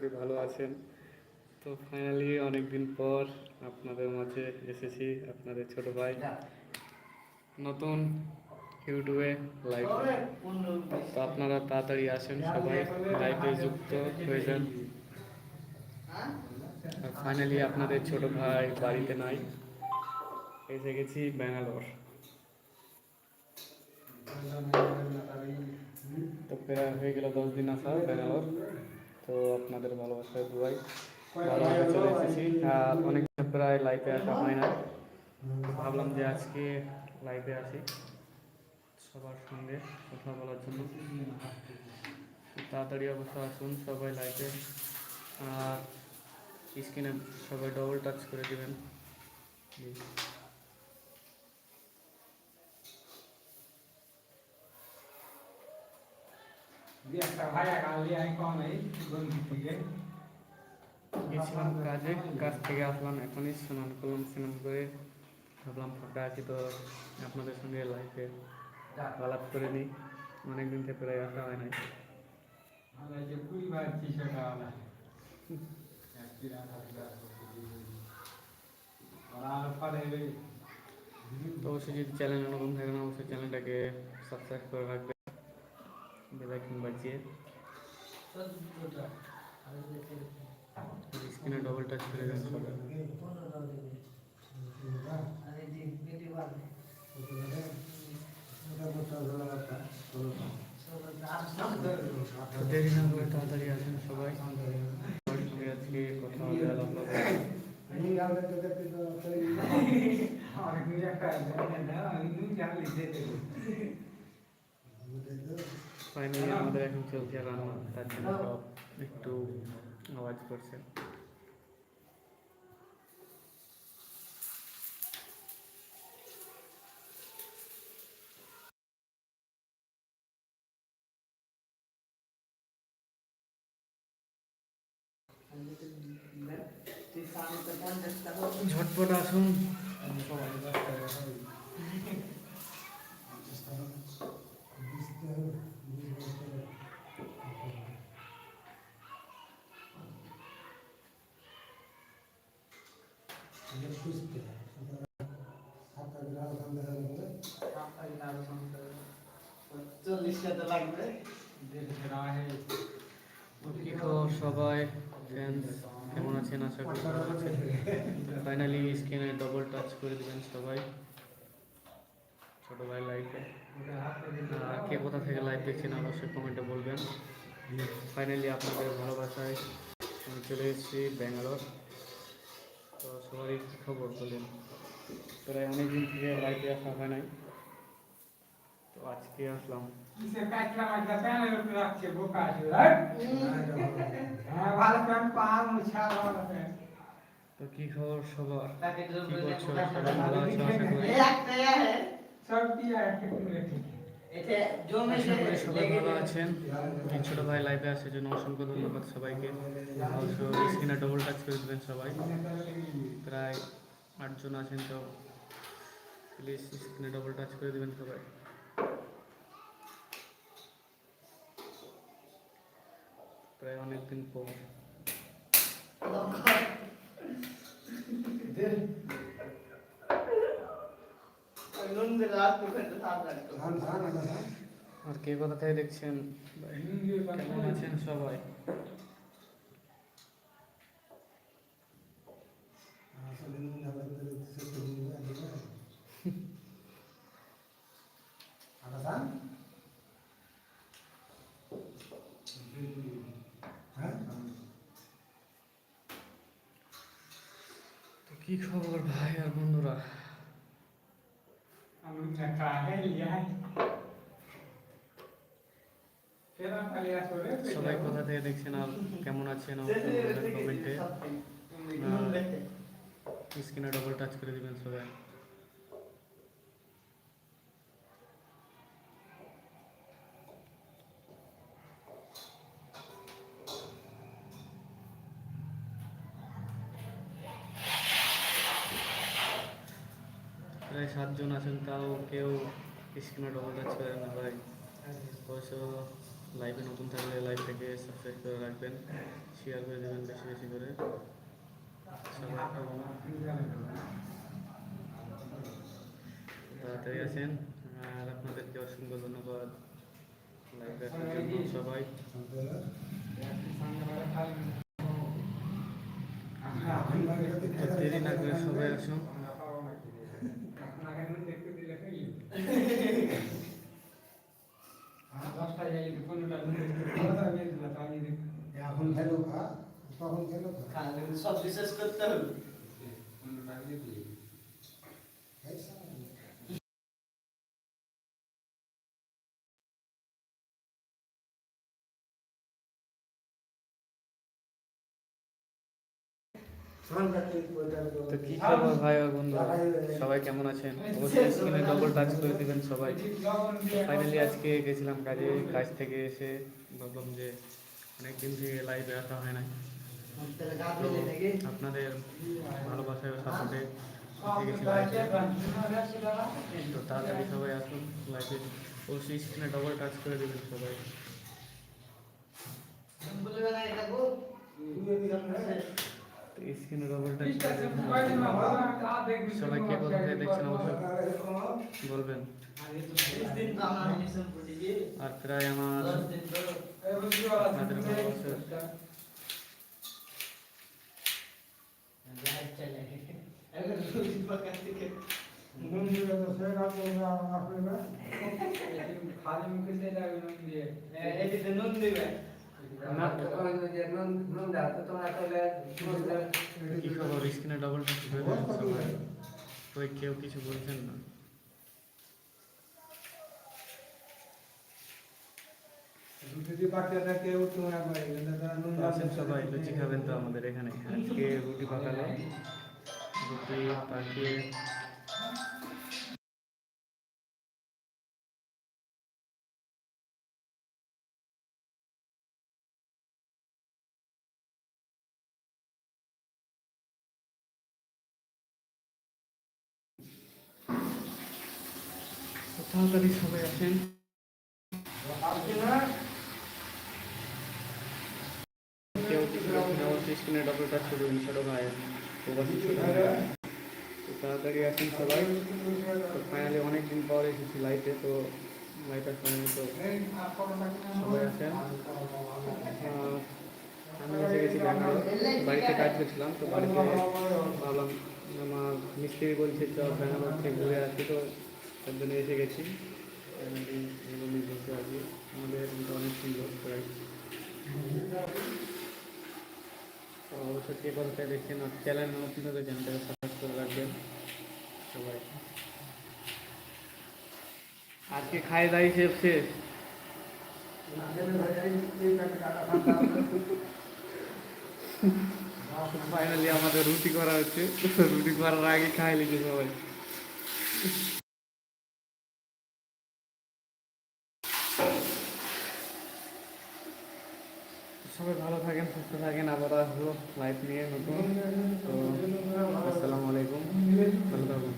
করি ভালো আছেন। তো ফাইনালি অনেকদিন পর আপনাদের মাঝে এসেছি, আপনাদের ছোট ভাই। নতুন ইউটিউবে লাইভ তো আপনারা তাড়াতাড়ি আসেন, সবাই লাইভে যুক্ত হয়ে যান। ফাইনালি আপনাদের ছোট ভাই বাড়িতে নাই। এসে গেছি ব্যাঙ্গালোর। তো প্রায় হয়ে গেল দশ দিন আসা ব্যাঙ্গালোর। তো আপনাদের ভালোবাসায় দুয়াই চলে এসেছি অনেক প্রায় লাইভে আসা হয় না। ভাবলাম যে আজকে লাইভে আসি সবার সঙ্গে কথা বলার জন্য। তাড়াতাড়ি অবশ্য আসুন সবাই লাইভে আর স্ক্রিনে সবাই ডবল টাচ করে দেবেন। একটা কম এই থেকে গেছিলাম কাজে কাজ থেকে আসলাম এখনই স্নান করলাম স্নান করে ভাবলাম ফাঁকা আছি তো আপনাদের সঙ্গে লাইফে আলাপ করে নিই অনেকদিন থেকে প্রায় আসা হয় নাই তো অবশ্যই যদি চ্যানেল নতুন থাকেন অবশ্যই চ্যানেলটাকে সাবস্ক্রাইব করে রাখবেন বেলাইকন বাজিয়ে স্ক্রিনে ডবল টাচ করে দেন সবাই তো দেরি না করে তাড়াতাড়ি আসেন সবাই সবার সঙ্গে আজকে কথা হবে আলাপ হবে আর কি একটা না আমি দুই জানলে যেতে ফাইনালি আমাদের এখন চলছে রান্না তার জন্য সব একটু আওয়াজ করছে। ঝটপট আসুন। সবাই কেমন আছেন? আশা করি ফাইনালি স্ক্রিনে ডবল টাচ করে দিবেন সবাই। ছোট ভাই লাইফে কে কোথা থেকে লাইভ দেখছেন অবশ্যই কমেন্টে বলবেন। ফাইনালি আপনাদের ভালোবাসায় আমি চলে এসেছি ব্যাঙ্গালোর। তো সবারই কী খবর বলেন প্রায় অনেকদিন থেকে লাইভে আসা হয় নাই। তো আজকে আসলাম। হ্যাঁ? প্যান তো কি খবর সবার? কি করছ সবাই ভালো আছো আশা করি। সবাই ভালো আছেন। এই ছোট ভাই লাইভে আসার জন্য অসংখ্য ধন্যবাদ সবাইকে। অবশ্য স্ক্রিনে ডবল টাচ করে দেবেন সবাই। প্রায় আটজন আছেন তো প্লিজ স্ক্রিনে ডবল টাচ করে দেবেন সবাই। প্রায় অনেকদিন পর নুন দিলে আর কে কোথা থেকে দেখছেন? কেমন আছেন সবাই? তো কি খবর ভাই আর বন্ধুরা? লিয়া ফেরা সবাই কোথা থেকে দেখছেন আর কেমন আছেন কমেন্টে? স্ক্রিনে ডবল টাচ করে দিবেন সবাই। সাতজন আছেন, তাও কেউ স্ক্রিনে ডবল টাচ করে না ভাই। অবশ্য লাইভে নতুন থাকলে লাইভটাকে সাবস্ক্রাইব করে রাখবেন শেয়ার করে দেবেন বেশি বেশি করে। তাড়াতাড়ি আছেন আর আপনাদেরকে অসংখ্য ধন্যবাদ। লাইভে সবাই। দেরি না করে সবাই আসুন। তখন কিন্তু সব রিসার্চ করতে হবে তো কি খবর ভাই ও বন্ধু? সবাই কেমন আছেন? অবশ্যই স্ক্রিনে ডবল টাচ করে দিবেন সবাই। ফাইনালি আজকে গেছিলাম কাজে কাজ থেকে এসে ভাবলাম যে অনেক দিন থেকে লাইভে আসা হয় না তাহলে গা ধুলে নাকি আপনাদের ভালোবাসায় সাপোর্টে তো তাড়াতাড়ি সবাই আসুন লাইভে অবশ্যই স্ক্রিনে ডবল টাচ করে দেবেন সবাই। স্ক্রিনে ডবল টাচ সবাই কে কোথা থেকে দেখছেন অবশ্যই। বলবেন। আর প্রায় আমার দশ দিন তো আপনাদের ভালোবাসা লাইভ চলে এখন রোজ বাগান থেকে নুন দিলে তো সে রাত করবে আর আসবে না। খালি মুখে সেটা নুন দিয়ে এদিকে নুন দিবে না নুন দাও তো তোমরা তাহলে কি খবর স্ক্রিনে ডবল টাচ করে দেবেন সবাই কই কেউ কিছু বলছেন না যদি কিন্তু তারা নুন তো সবাই লুচি খাবেন তো আমাদের এখানে। আজকে রুটি পাকালো রুটি পাকিয়ে তাড়াতাড়ি সবাই আসেন কেউ কিছু স্ক্রিনে ডবল টাচ করে ভাই। প্রবাসী ছোটো তো তাড়াতাড়ি আসেন সবাই। তো ফাইনালি অনেক দিন পর এসেছি লাইফে তো লাইফের ফাইনালি তো সবাই আহ, আমি এসে গেছি বাড়িতে কাজ করছিলাম তো বাড়িতে ভাবলাম আমার মিস্ত্রি বলছে তো ব্যাঙ্গালোর থেকে ঘুরে আসি। তো তার জন্য এসে গেছি। আমাদের অনেক সুন্দর প্রায়। তো অবশ্যই কে কোথায় দেখছেন চ্যানেল নতুন হলে চ্যানেলটাকে সাবস্ক্রাইব করে রাখবেন। সবাই আজকে খাই দাই শেষ শেষ। ফাইনালি আমাদের রুটি করা হচ্ছে। রুটি করার আগে খাই লিখে সবাই। সবাই ভালো থাকেন, সুস্থ থাকেন। আবার আসব লাইফ নিয়ে নতুন। তো আসসালামু আলাইকুম। ভালো থাকুন।